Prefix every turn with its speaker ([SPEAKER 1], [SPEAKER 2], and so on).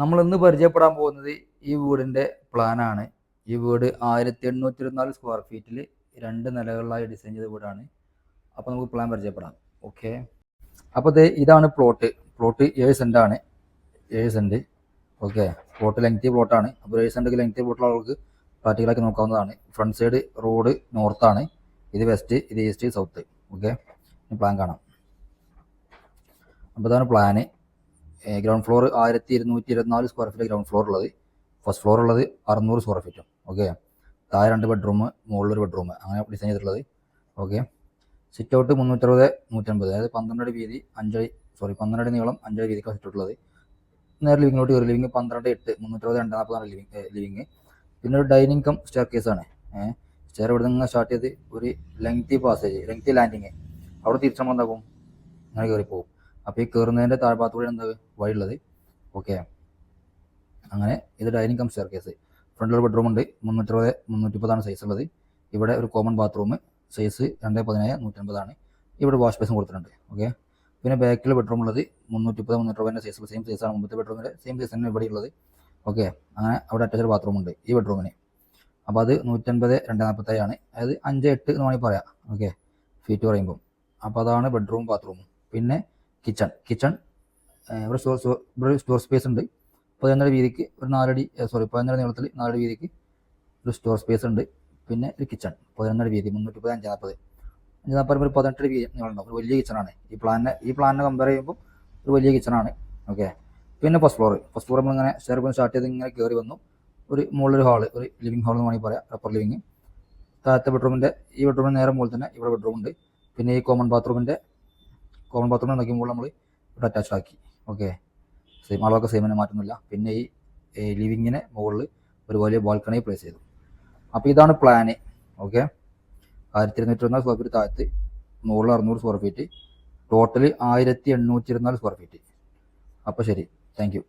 [SPEAKER 1] നമ്മൾ ഇന്ന് പരിചയപ്പെടാൻ പോകുന്നത് ഈ വീടിന്റെ പ്ലാനാണ് ഈ വീട് ആയിരത്തി എണ്ണൂറ്റി ഇരുപത്തിനാല് സ്ക്വയർ ഫീറ്റിൽ രണ്ട് നിലകളിലായി ഡിസൈൻ ചെയ്ത വീടാണ്. അപ്പോൾ നമുക്ക് പ്ലാൻ പരിചയപ്പെടാം. ഓക്കെ അപ്പോൾ ഇത് ഇതാണ് പ്ലോട്ട് പ്ലോട്ട് ഏഴ് സെന്റ് ആണ്. ഏഴ് സെന്റ് ഓക്കെ പ്ലോട്ട് ലെങ്തി പ്ലോട്ടാണ് അപ്പോൾ ഏഴ് സെന്റ് ലെങ്തി പ്ലോട്ടുള്ള ആൾക്ക് പ്രാക്ടിക്കലാക്കി നോക്കാവുന്നതാണ്. ഫ്രണ്ട് സൈഡ് റോഡ് നോർത്താണ് ഇത് വെസ്റ്റ് ഇത് ഈസ്റ്റ് സൗത്ത് ഓക്കെ പ്ലാൻ കാണാം. അപ്പോൾ ഇതാണ് പ്ലാന് ഗ്രൗണ്ട് ഫ്ലോർ ആയിരത്തി ഇരുന്നൂറ്റി ഇരുപത്തിനാല് സ്ക്വയർ ഫീറ്റ് ഗ്രൗണ്ട് ഫ്ലോർ ഉള്ളത്. ഫസ്റ്റ് ഫ്ലോർ ഉള്ളത് അറുന്നൂറ് സ്ക്വയർ ഫീറ്റും ഓക്കെ താഴെ രണ്ട് ബെഡ്റൂം മുകളിലൊരു ബെഡ്റൂം അങ്ങനെ ഡിസൈൻ ചെയ്തിട്ടുള്ളത്. ഓക്കെ സിറ്റ് ഔട്ട് മുന്നൂറ്ററുപത് നൂറ്റമ്പത് അതായത് പന്ത്രണ്ട് അടി വീതി അഞ്ചടി സോറി പന്ത്രണ്ട് അടി നീളം അഞ്ചടി വീതിക്കാണ് സിറ്റ് ഉള്ളത്. നേരെ ലിവിങ്ങിലോട്ട് കയറി. ലിവിങ് പന്ത്രണ്ട് എട്ട് മുന്നൂറ്ററുപത് രണ്ട് നാൽപ്പതാണ് ലിവിങ് ലിവിങ് പിന്നെ ഒരു ഡൈനിങ് കം സ്റ്റെയർ കേസാണ് സ്റ്റെയർ ഇവിടെ നിന്ന് സ്റ്റാർട്ട് ചെയ്ത് ഒരു ലെങ്തി പാസേജ് ലെങ്തി ലാൻഡിങ് അവിടെ തിരിച്ചു നമ്മൾ എന്താക്കും? അങ്ങനെ കയറി പോകും അപ്പോൾ ഈ കയറുന്നതിന്റെ താഴ്ഭാഗത്തൂടെ എന്താ വഴിയുള്ളത്? ഓക്കെ അങ്ങനെ ഇത് ഡൈനിങ് കം സ്റ്റെയർ കേസ് ഫ്രണ്ടിലൊരു ബെഡ്റൂം ഉണ്ട്. മുന്നൂറ്ററുപത് മുന്നൂറ്റിപ്പതാണ് സൈസ് ഉള്ളത്. ഇവിടെ ഒരു കോമൺ ബാത്റൂം സൈസ് രണ്ട് പതിനേഴ് നൂറ്റമ്പതാണ് ഇവിടെ വാഷ് ബേസും കൊടുത്തിട്ടുണ്ട്. ഓക്കെ പിന്നെ ബാക്കിൽ ബെഡ്റൂം ഉള്ളത്. മുന്നൂറ്റിപ്പത് മുന്നൂറ്ററുപതിന്റെ സൈസ് സെയിം സൈസാണ് മുമ്പത്തെ ബെഡ്റൂമിന്റെ സെയിം സൈസ് തന്നെ ഇവിടെ ഉള്ളത്. ഓക്കെ അങ്ങനെ അവിടെ അറ്റാച്ച്ഡ് ബാത്റൂം ഉണ്ട് ഈ ബെഡ്റൂമിന് അപ്പോൾ അത് നൂറ്റൻപത് രണ്ട് നാൽപ്പത്തേഴ് ആണ്. അതായത് അഞ്ച് എട്ട് എന്ന് വേണമെങ്കിൽ പറയാം. ഓക്കെ ഫീറ്റ് പറയുമ്പോൾ അപ്പോൾ അതാണ് ബെഡ്റൂം ബാത്റൂം പിന്നെ കിച്ചൺ കിച്ചൺ ഇവിടെ സ്റ്റോർ ഇവിടെ സ്റ്റോർ സ്പേസ് ഉണ്ട്. പതിനൊന്നര വീതിക്ക് ഒരു നാലടി സോറി പതിനൊന്നര നീളത്തിൽ നാലടി വീതിക്ക് ഒരു സ്റ്റോർ സ്പേസ് ഉണ്ട്. പിന്നെ ഒരു കിച്ചൺ പതിനൊന്നര വീതി മുന്നൂറ്റി മുപ്പത് അഞ്ച് നാൽപ്പത് അഞ്ച് നാൽപ്പത് ഒരു പതിനെട്ടര വീതി നീളമുണ്ടാവും ഒരു വലിയ കിച്ചണാണ് ഈ പ്ലാനിനെ ഈ പ്ലാനിനെ കമ്പയർ ചെയ്യുമ്പോൾ ഒരു വലിയ കിച്ചണാണ് ഓക്കെ പിന്നെ ഫസ്റ്റ് ഫ്ലോർ ഫസ്റ്റ് ഫ്ലോർ നമ്മളിങ്ങനെ സ്റ്റെയർ സ്റ്റാർട്ട് ചെയ്ത് ഇങ്ങനെ കയറി വന്നു. ഒരു മുകളിലൊരു ഹാൾ ഒരു ലിവിംഗ് ഹാൾ എന്ന് വേണമെങ്കിൽ പറയാം. അപ്പർ ലിവിങ് താഴത്തെ ബെഡ്റൂമിന്റെ ഈ ബെഡ്റൂമിന് നേരെ മുകളിൽ തന്നെ ഇവിടെ ബെഡ്റൂം ഉണ്ട്. പിന്നെ ഈ കോമൺ ബാത്റൂമിന്റെ കോമൺ ബാത്റൂമിൽ നോക്കുമ്പോൾ നമ്മൾ ഇവിടെ അറ്റാച്ച്ഡ് ആക്കി. ഓക്കെ സെയിം അളവൊക്കെ സെയിം തന്നെ മാറ്റുന്നില്ല. പിന്നെ ഈ ലിവിങ്ങിന് മുകളിൽ ഒരു വലിയ ബാൽക്കണി പ്ലേസ് ചെയ്തു. അപ്പോൾ ഇതാണ് പ്ലാന് ഓക്കെ ആയിരത്തി ഇരുന്നൂറ്റി ഇരുപത്തിനാല് സ്ക്വയർ ഫീറ്റ് താഴത്ത് മുകളിൽ അറുന്നൂറ് സ്ക്വയർ ഫീറ്റ് ടോട്ടൽ ആയിരത്തി എണ്ണൂറ്റി ഇരുപത്തിനാല് സ്ക്വയർ ഫീറ്റ് അപ്പോൾ ശരി. Thank you